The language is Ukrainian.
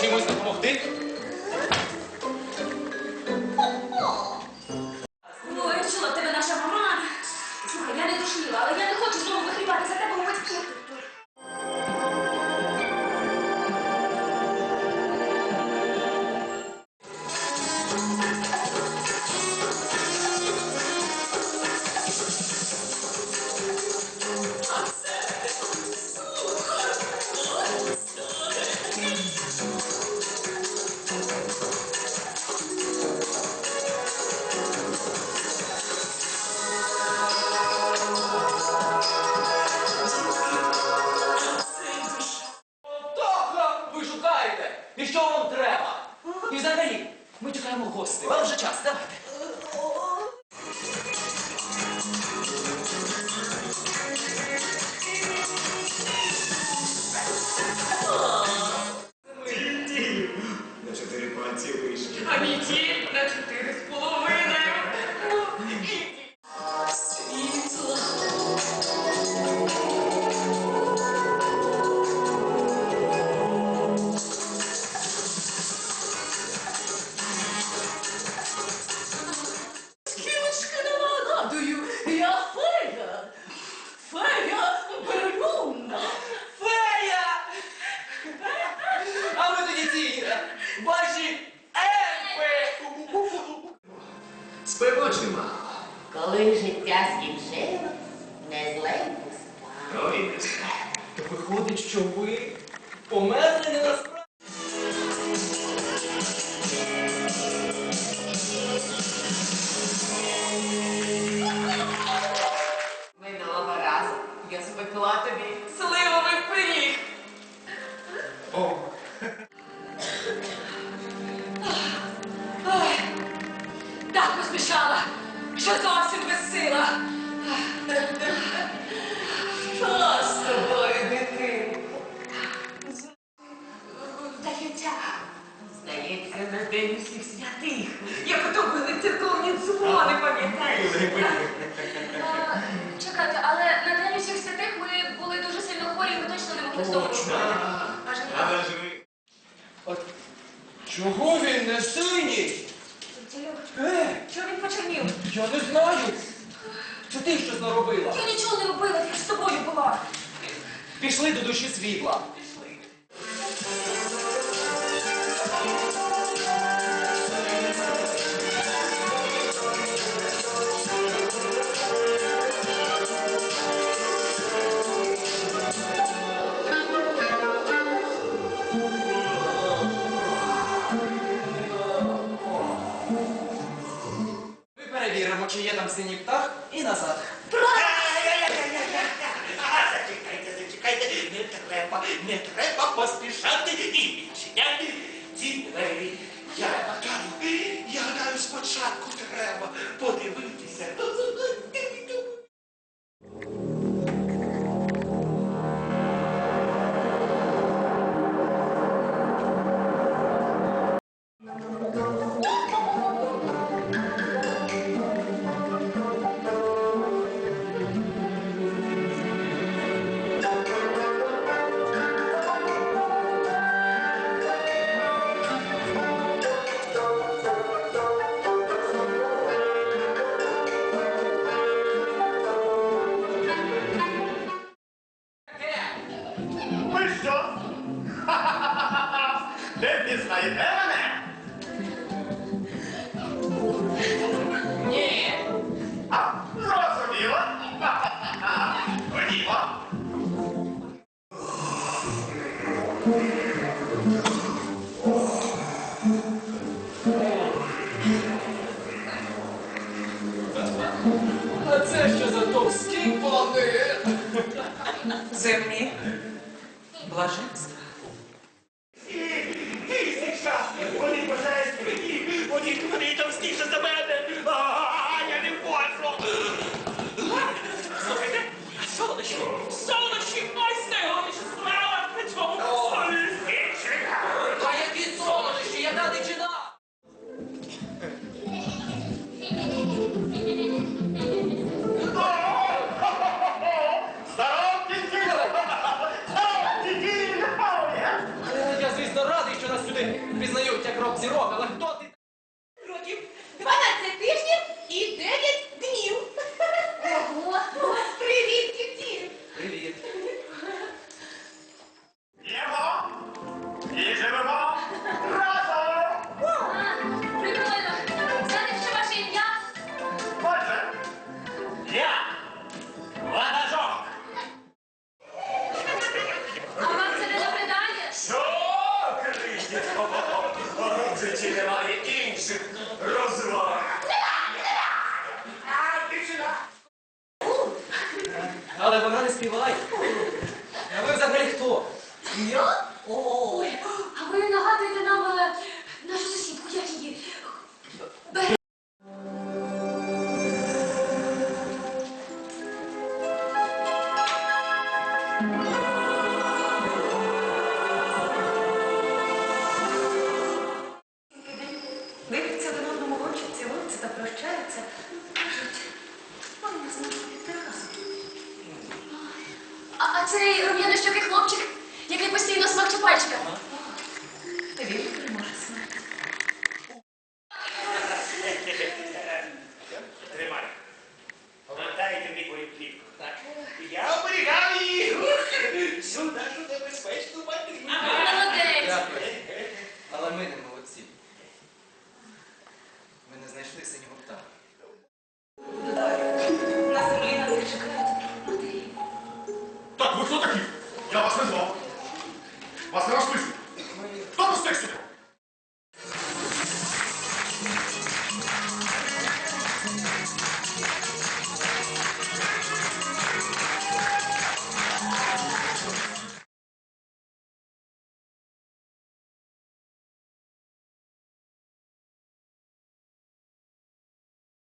tinha muito por ti. vamos życia! Спекочима. Коли життя скінчилось, не зленьку спав. Ой, не знаю. То виходить, що ви померли не насправді. Так поспішала, що зовсім безсила. Що з тобою, дитинко? Здається, Здається, на день усіх святих, як ото били церковні дзвони, пам'ятаєш? е, чекайте, але на день усіх святих ми були дуже сильно хворі, ми точно не могли з дому от чого він не синій? Е, Чого він почернів? я не знаю. Це ти щось наробила. Я нічого не робила, я ж з тобою була. Пішли до душі світла. Там синій птах, і назад. А, зачекайте, зачекайте, не треба, не треба поспішати і відчиняти ці двері. Я гадаю, я гадаю, спочатку треба подивитися. Ви що? Не пізнаєте мене? Ні. А, зрозуміло. Ходімо. А це що за товстий планет? Земні. Блаженство. Зірок, але хто ти? Років 12 тижнів і 9 днів. Ого! Привіт, тіті! Привіт. Його і живемо разом. А, Прикольно. Знаєте, що ваше ім'я? Отже, я ватажок. А вам це не набридає? Що критіко? В житті немає інших розваг. Але вона не співає. А ви взагалі хто? Я? Ой, А, а цей рум'янощокий хлопчик, який постійно смакче пальчика. Ти він?